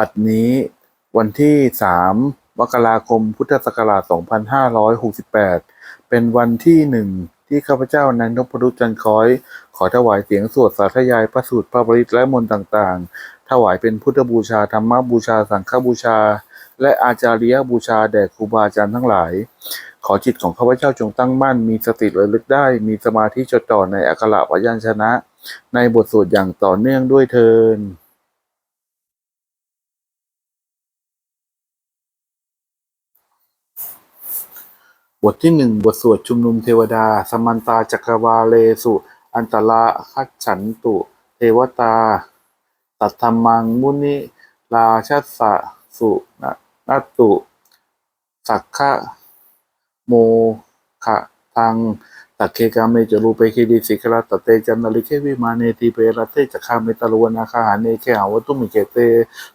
บัดนี้วันที่ 3 มกราคม พุทธศักราช 2568 เป็นวันที่หนึ่งที่ข้าพเจ้านายนพรุษจันคอย ขอถวายเสียงสวดสาธยายพระสูตรพระบริตและมนต์ต่างๆ ถวายเป็นพุทธบูชาธรรมบูชาสังฆบูชา และอาจาริยบูชาแด่ครูบาอาจารย์ทั้งหลาย ขอจิตของข้าพเจ้าจงตั้งมั่น มีสติระลึกได้ มีสมาธิจดจ่อในอักขระพยัญชนะ ในบทสวดอย่างต่อเนื่องด้วยเทิน บทที่หนึ่งบทสวดชุมนุมเทวดา สมันตาจักรวาเลสุ อันตราคัจฉันตุ เทวตา ตัทธรรมังมุนิ ราชัสสะสุนะนัตตุ สักขะโมขะทังตักเคกาเมจรูปเปคดิสิกราตเตจันนาลิเควิมาเนติเปรเตจักขาเมตลวนาคาหาเนเคหาวตุมิเกเต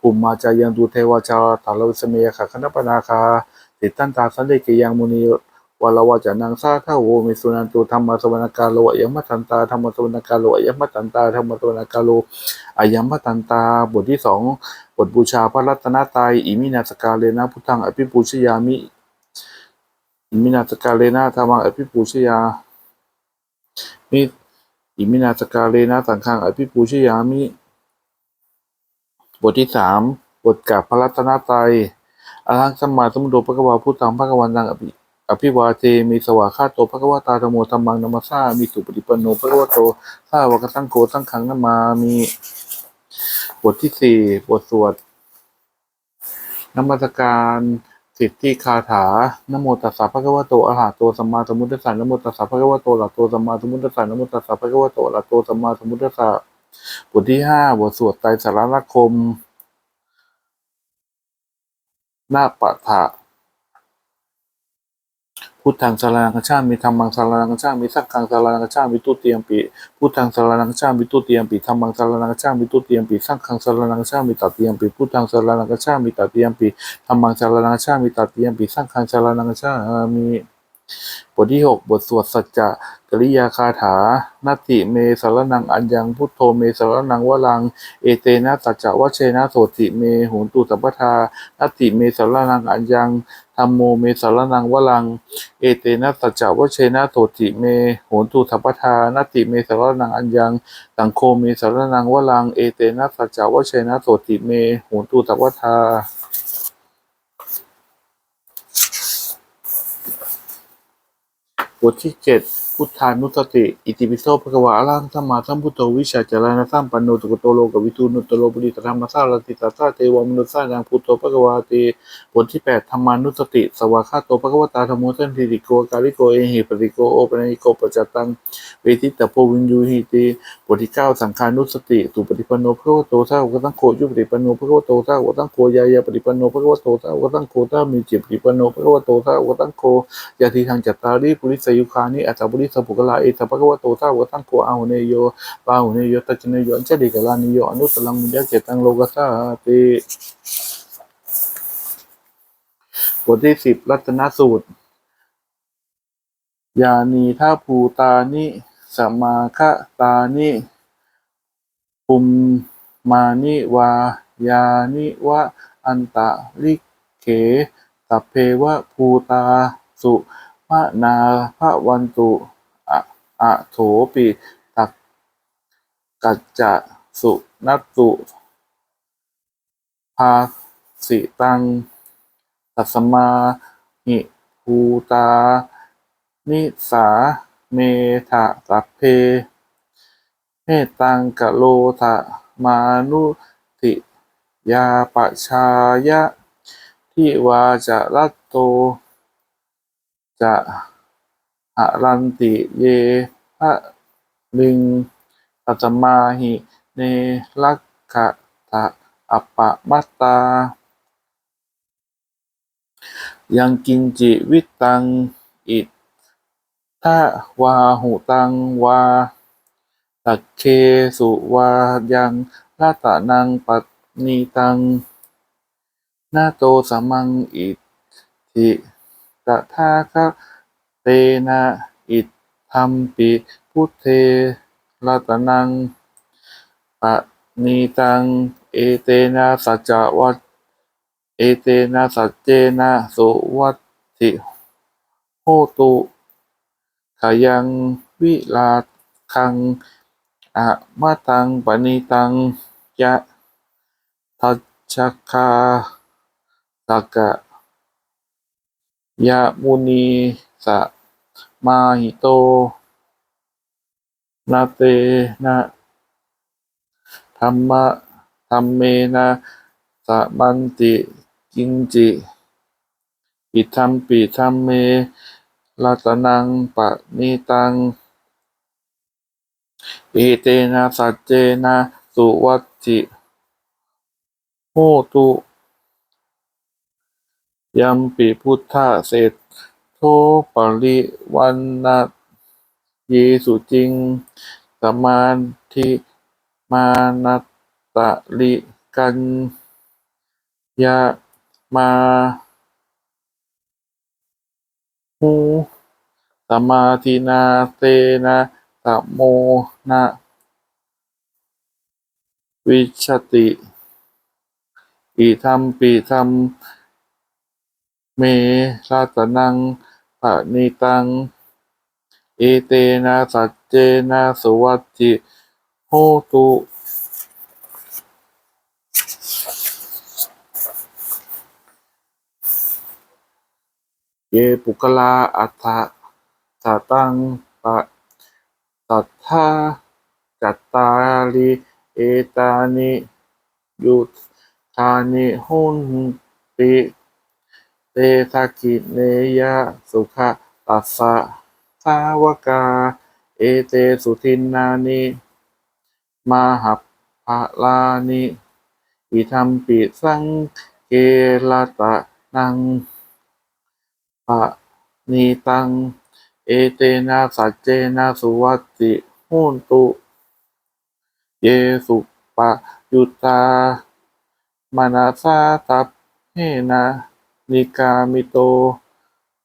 ภูมิมาจายังดูเทวาชาตาลวิสเมยขะคณปนาคาติดตั้นตาสันเลกิยังมุนี วลาวาจานังซาท่าโวมิสุนันตุธรรมสวรรกาโลอยัมมัตันตาธรรมสวรรกาโลอยัมมัตันตาธรรมสวรรการโลอยัมมัตตันตา บทที่สองบทบูชาพระรัตนตรัยอิมินาสกาเลนะพุทธังอภิปูชยามิอิมินาสกาเลนะธรรมังอภิปูชยามิอิมินาสกาเลนะสังฆังอภิปูชยามิ บทที่สามบทกับพระรัตนตรัยอรหังสัมมาสัมพุทโธพระกวาพุทธังพระกวันตังอภิ อภิวาเทมีสวาคาโตภควตาธโมธรรมังนัมสสามีสุปฏิปันโนภควโตสาวกสังโฆสังขังนามามีบทที่สี่บทสวดนมัสการสิทธิคาถานโมตัสสะภะควโตอรหะโตสัมมาสัมพุทธัสสะนโมตัสสะภะควโตอะระหะโตสัมมาสัมพุทธัสสะนโมตัสสะภะควโตอะระหะโตสัมมาสัมพุทธัสสะบทที่ห้าบทสวดไตรสารณคมนาปะทะ พุทธังสารนังกัจฉามีธรรมังสารนังกัจฉามีสังฆังสารนังกัจฉามีตุติยมปีพุทธังสารนังกัจฉามีตุติยมปีธรรมังสารนังกัจฉามีตุติยมปีสังฆังสารนังกัจฉามีตติยมปีพุทธังสารนังกัจฉามีตติยมปีธรรมังสารนังกัจฉามีตติยมปีสังฆังสารนังกัจฉามี บทที่หกบทสวดสัจจะกริยาคาถานาติเมสารนังอัญญังพุทโธเมสารนังวลัง เอเตนะสัจจะวะเชนะโสติเมโหนตุสัพพทานาติเมสารนังอัญญังธรรมโมเมสารนังวลัง เอเตนะสัจจวะเชนะโตติเมโหนตุทัพพทานาติเมสารนังอัญญังสังโฆเมสารนังวลัง เอเตนะสัจจวะเชนะโตติเมโหนตุทัพพทา পঁচিশ พุทธานุสติ อิติปิโสภะควะอะระหังสัมมาสัมพุทโธวิชาจารณะสัมปันโนตุกโตโลกวิทูนุตโลปุริตธรรมสารติตาตาเทวมนุสสานังพุทโธภะควะเตบทที่แปดธรรมานุสติ สวากาโตภคะวตาธรรมโมสันติโกกาลิโกเอหิปติโกโอปะนิโกปจจตังเวทิตตโพวินยูหิติบทที่เก้าสังขานุสติสุปฏิปันโนภคะวโตสาวกสังโฆยุปฏิปันโนภคะวโตสาวกสังโฆยายาปฏิปันโนภคะวโตสาวกสังโฆตามีจิปฏิปันโนภควโตสาวกสังโฆยาทีทางจัตตารีปุริสยุคานิอัตตปุริสปุกลาเอตภะคะวะโตสาวกสังโฆอาหุเนโยปาหุเนโยตัจเนโยอัญชลิกลานิโยอนุตตลังมุญญเกตังโลกัสสาติบทที่สิบรัตนสูตร ยานีท่าภูตานิสมาคะตานิภูมมานิวายานิวะอันตะลิเขตัเพวะภูตาสุมะนาภวันตุ อะโถปิตักกัจจะสุนัตตุภาสิตังตัสมาหิภูตา นิสาเมทะสัพเพเมตังกะโลทะมานุติยาปชายะทิวาจะรัตโตจะ หะรันติเยพะลิงปัจมาหิเนลักขะทะอัปปะมัตตา ยังกินจิวิตัง อิทะวาหุตังวาตักเคสุวายังลาตะนังปัตนีตัง นาโตสมังอิทิตถาคะ นะอิทัมปิพุทเทรัตนังปะนีตัง เอเตนะสัจจวัตเอเตนะสัจเจนะสุวัตติโหตุขยังวิลาคังอะมาตังปณิตังยะทัชชคาตกะยะมุนีสะ มาหิโต นาเตนะธรรมะธรรมเมนะสะมันติกิงจิ อิทัมปิทัมเมรัตนังปะนิตังเอเตนะสัจเจนะสุวัติโหตุยัมปิพุทธะเศรษ ทปริวันนะเยสุจริง สมาธิมานัตตะลิกันยะมาหูสมาธินาเตนะตะโมนะวิชติอิทัมปิทัมเมราตนัง ปะนิตัง เอเตนะสัจเจนะสวัตติโหตุเยปุกลาอัฏฐะสตังปะสัทธาจัตตาริเอตานิยุตธานิหุนติ ทกิเนยะสุขตัสสะสาวกา เอเตสุทินนานิมหัพพะลานิอิทัมปิสังเกลตะนังปะนีตัง เอเตนะสัจเจนะสุวัตติโหนตุ เยสุปะยุตามานาสาตัพเฮนะ นิกามิโต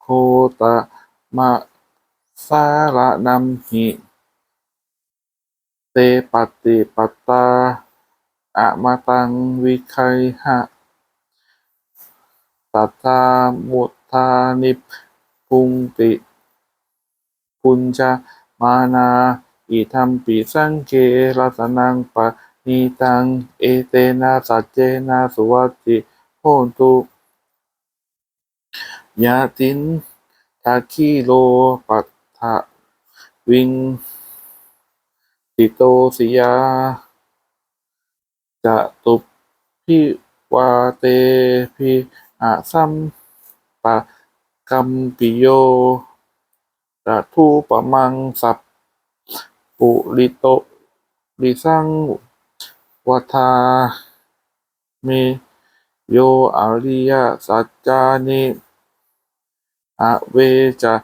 โคตะมะสาระนัมหิ เตปฏิปตตาอะมาตังวิคัยหะตัทธามุทานิพุงติพุญจมานาอิทัมปิสังเกรัตนังปะนีตัง เอเตนะสัจเจนะสุวัติโหนตุ ยะตินทาคิโลปัฏฐะวิง ติโตสิยาจะตุพิวาเตพิอะสัมปะกัมปิโยระทูปะมังสัพปุริโตริสังวัฏาเมโยอริยสัจจานิ อเวจะ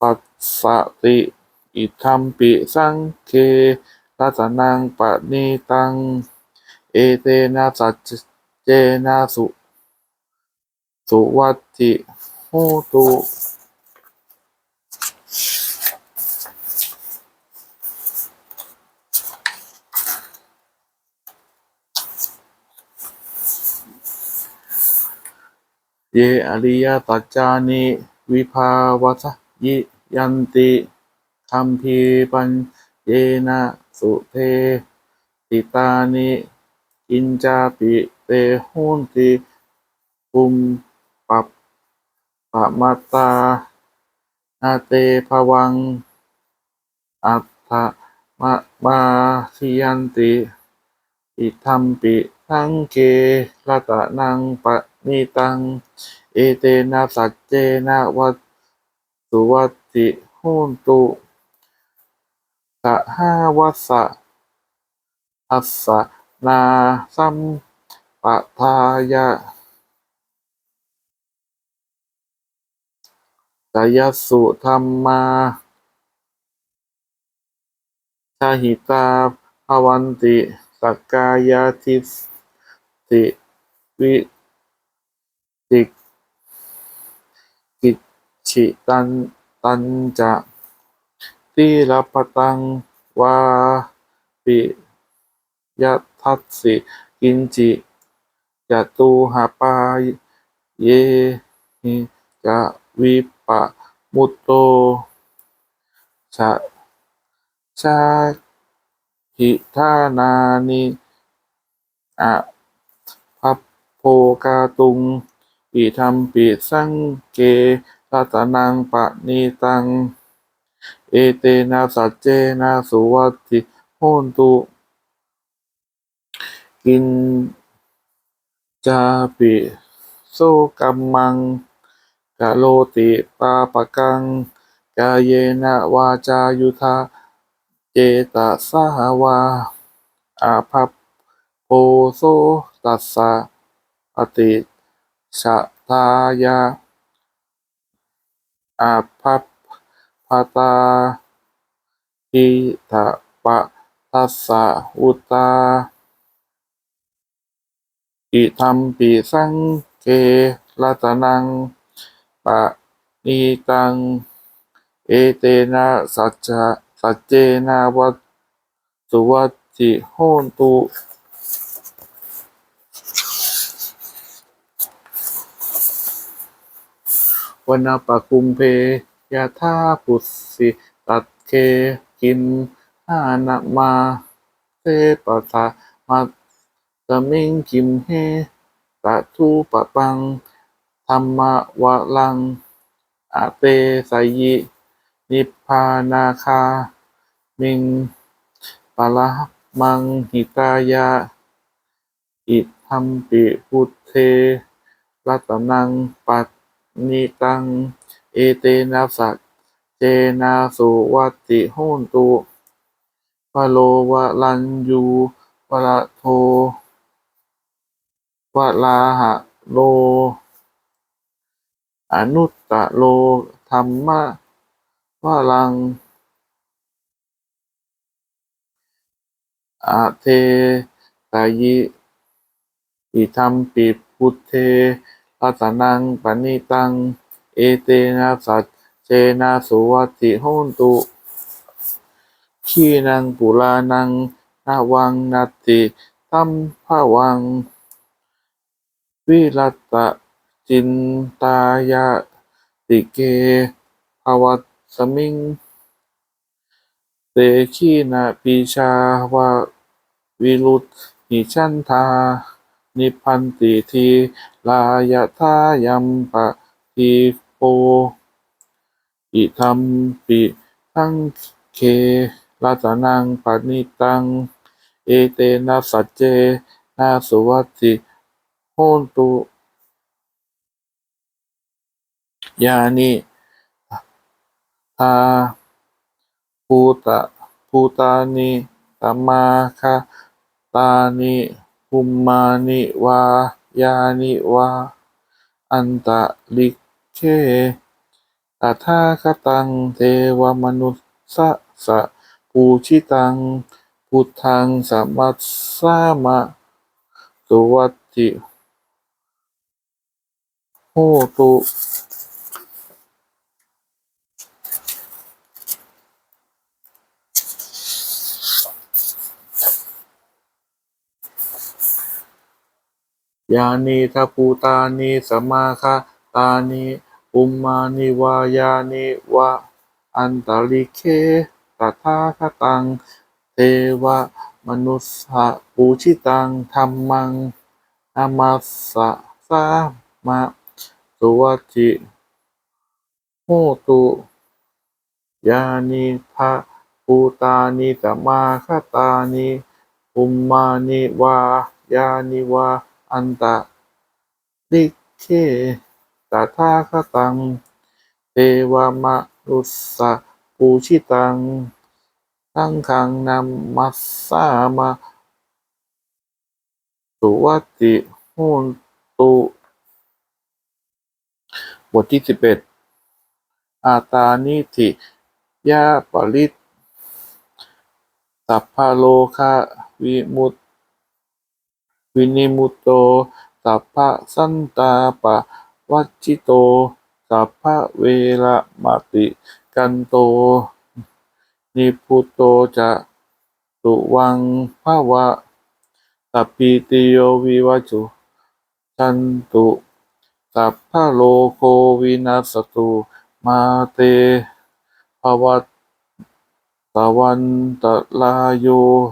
ปัสสติอิทัมปิสังเครัตนังปะนีตัง เอเตนะสัจเจนะสุ สุวัตติโหตุ เยอริยตัจจานิวิภาวัสยิยันติคัมภีปัญเยนะสุเทติตานิอินจาปิเตโหนติปุมปัปปะมาตานาเตภวัง อัฏฐมะมาทิยันติ อิทัมปิสังเกรัตนังปะ นิตัง เอเตนะสัจเจนะวัตสุวัตติโหนตุสหาวัสะอัสสะนาสัมปะทายะสยสุธรรมาชาหิตาภวันติ สักกายทิสติวิติกิจ ฉิตันตันจะติรปตังวาปิยัทัสสิกินจิจตุหาปายเยหิจะวิปะมุตโตชะชาหิทานานิอะพัพโพกาตุงอิทัมปิสังเก รัตนังปะนีตัง เอเตนะสัจเจนะสุวัติโหนตุกินจาปิโสกัมมังกะโลติปาปะกัง กายเยนะ วาจายุทาเจตสหวาอาภัพโพโสตัสสะอติชะทายา อาภัพพตาอิทะปะทัสสะอุตาอิทัมปิสังเกรัตนังปะนีตัง เอเตนะสัจจะสัจเจนะวัตสุวัตติโหนตุ วนาปะคุมเพยะธาปุสสิตัดเคกิมหานะมาเตปะทะมาตะมิงกิมเฮตะทูปะปังธรรมวะลังอะเตสยิ นิพพานาคา มิงปะละมังหิตายะ อิทัมปิพุทเทรัตนังปัต นิตัง เอเตนะสัจเจนะสุวัติโหนตุวะโลวะลันยูวะระโทวะลาหะโล อนุตตะโลธัมมะวะลังอะเทสายิอิทัมปิพุทเท รัตนังปณิตัง เอเตนะสัจเจนะสุวัติโหนตุขีนังปุรานังนาวังนัตติตัมภวัง วิรัตจินตายะติเกภวัตสมิง เตขีนะปีชาวะวิรุตหิชันทา นิพันติที ลายะทายัมปะทีโปอิทัมปิสังเครัตนังปณิตัง เอเตนะสัจเจนะสุวัติโหนตุยานิทาภูตะภูตานิสัมาคาตานิภูมานิวา ยานิวา อันตะลิเคตถาคตัง เทวมนุสสะสะปูชิตัง พุทธังสัมมัสสามะสุวัติโหตุ ยานิทัพพูตานิสมมาคาตานิอุมมานิวายานิวะอันตลิเคตถาคตัง เทวมนุสสะปูชิตังธรรมังนามัสสะสามะสุวัตติโหตุยานิทะภูตานิสมมาคตานิอุมมานิวายานิวะ อันตะลิเคตถาคตังเทวมนุสสะปูชิตังสังฆังนัมมัสสามะสุวัตติโหนตุ บทที่สิบเอ็ดอาตานิธิยาปริตสัพพะโลคะวิมุต วินิมุตโตสัพพะสันตาปะวัจจิโตสัพพะเวระมติกันโต นิพุตโตจะตุวังภาวะสัพพิติโยวิวัจจุจันตุสัพพะโลโควินัสตุมาเตภวัตตวันตะลายโย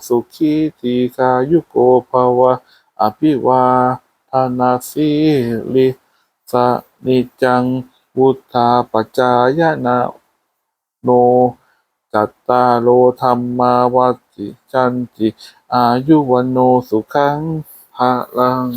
สุขีทีกายุโกภวะ อภิวาทนาสีลิสนิจัง วุธาปจายนาโน จัตตาโลธรรมาวัติจันติ อายุวันโนสุขังภาลัง